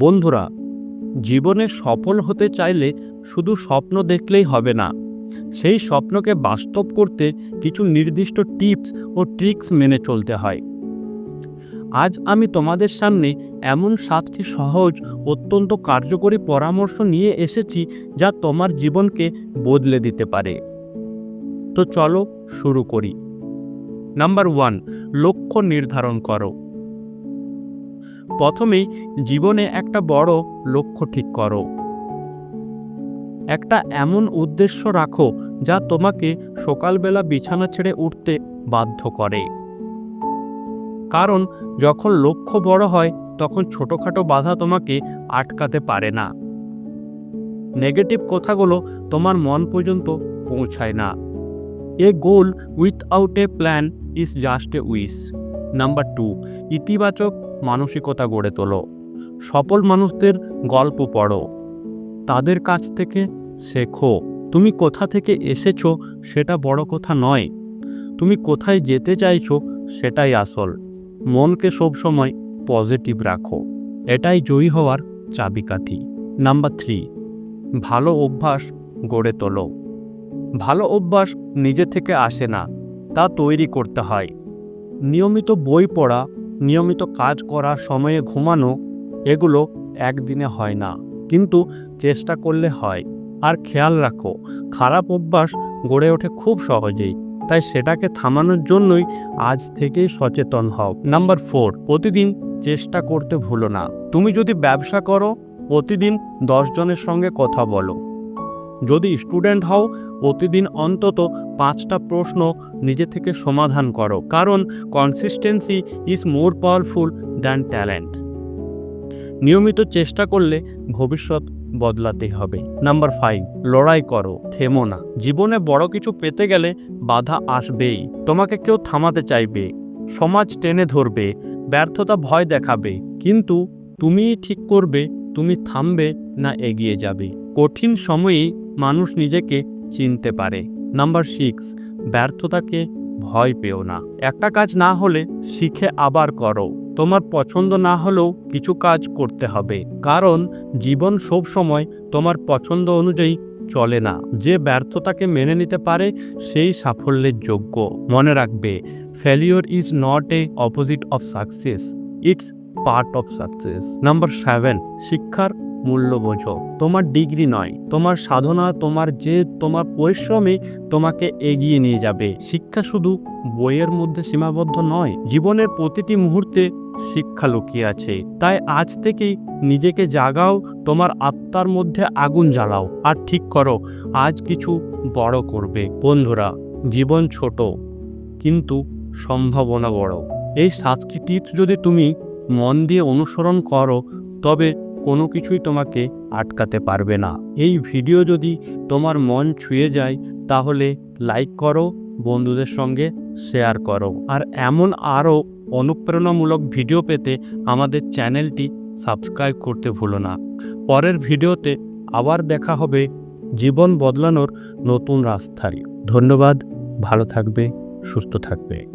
বন্ধুরা, জীবনে সফল হতে চাইলে শুধু স্বপ্ন দেখলেই হবে না। সেই স্বপ্নকে বাস্তব করতে কিছু নির্দিষ্ট টিপস ও ট্রিক্স মেনে চলতে হয়। আজ আমি তোমাদের সামনে এমন সাতটি সহজ, অত্যন্ত কার্যকরী পরামর্শ নিয়ে এসেছি যা তোমার জীবনকে বদলে দিতে পারে। তো চলো শুরু করি। নাম্বার ওয়ান, লক্ষ্য নির্ধারণ করো। প্রথমেই জীবনে একটা বড় লক্ষ্য ঠিক করো। একটা এমন উদ্দেশ্য রাখো যা তোমাকে সকালবেলা বিছানা ছেড়ে উঠতে বাধ্য করে। কারণ যখন লক্ষ্য বড় হয়, তখন ছোটোখাটো বাধা তোমাকে আটকাতে পারে না। নেগেটিভ কথাগুলো তোমার মন পর্যন্ত পৌঁছায় না। A goal without a plan is just a wish number two ইতিবাচক মানসিকতা গড়ে তোলো। সফল মানুষদের গল্প পড়ো। তাদের কাছ থেকে শেখো। তুমি কোথা থেকে এসেছ সেটা বড় কথা নয়। তুমি কোথায় যেতে চাইছো সেটাই আসল। মনকে সবসময় পজিটিভ রাখো। এটাই জয়ী হওয়ার চাবিকাঠি। নাম্বার থ্রি ভালো অভ্যাস গড়ে তোলো। ভালো অভ্যাস নিজে থেকে আসে না, তা তৈরি করতে হয়। নিয়মিত বই পড়া, নিয়মিত কাজ করা, সময়ে ঘুমানো, এগুলো একদিনে হয় না। কিন্তু চেষ্টা করলে হয়। আর খেয়াল রাখো, খারাপ অভ্যাস গড়ে ওঠে খুব সহজেই। তাই সেটাকে থামানোর জন্যই আজ থেকেই সচেতন হও। নাম্বার ফোর, প্রতিদিন চেষ্টা করতে ভুলো না। তুমি যদি ব্যবসা করো, প্রতিদিন দশ জনের সঙ্গে কথা বলো। যদি স্টুডেন্ট হও, প্রতিদিন অন্তত পাঁচটা প্রশ্ন নিজে থেকে সমাধান করো। কারণ consistency is more powerful than talent নিয়মিত চেষ্টা করলে ভবিষ্যৎ বদলাতে হবে। নাম্বার ফাইভ লড়াই করো, থেমো না। জীবনে বড় কিছু পেতে গেলে বাধা আসবেই। তোমাকে কেউ থামাতে চাইবে, সমাজ টেনে ধরবে, ব্যর্থতা ভয় দেখাবে। কিন্তু তুমিই ঠিক করবে, তুমি থামবে না, এগিয়ে যাবে। কঠিন সময়েই মানুষ নিজেকে চিনতে পারে। নাম্বার সিক্স, ব্যর্থতাকে ভয় পেও না। একটা কাজ না হলে শিখে আবার করো। তোমার পছন্দ না হলেও কিছু কাজ করতে হবে। কারণ জীবন সব সময় তোমার পছন্দ অনুযায়ী চলে না। যে ব্যর্থতাকে মেনে নিতে পারে, সেই সাফল্যের যোগ্য। মনে রাখবে failure is not a opposite of success it's part of success number seven শিক্ষার মূল্য বোঝো তোমার ডিগ্রি নয়, তোমার সাধনা, তোমার যে তোমার পরিশ্রমে তোমাকে এগিয়ে নিয়ে যাবে। শিক্ষা শুধু বইয়ের মধ্যে সীমাবদ্ধ নয়, জীবনের প্রতিটি মুহূর্তে শিক্ষা লুকিয়ে আছে। তাই আজ থেকেই নিজেকে জাগাও, তোমার আত্মার মধ্যে আগুন জ্বালাও। আর ঠিক করো, আজ কিছু বড় করবে। বন্ধুরা, জীবন ছোট, কিন্তু সম্ভাবনা বড়। এই টিপস যদি তুমি মন দিয়ে অনুসরণ করো, তবে কোনো কিছুই তোমাকে আটকাতে পারবে না। এই ভিডিও যদি তোমার মন ছুঁয়ে যায়, তাহলে লাইক করো, বন্ধুদের সঙ্গে শেয়ার করো। আর এমন আরও অনুপ্রেরণামূলক ভিডিও পেতে আমাদের চ্যানেলটি সাবস্ক্রাইব করতে ভুলো না। পরের ভিডিওতে আবার দেখা হবে, জীবন বদলানোর নতুন রাস্তায় ধন্যবাদ, ভালো থাকবে, সুস্থ থাকবে।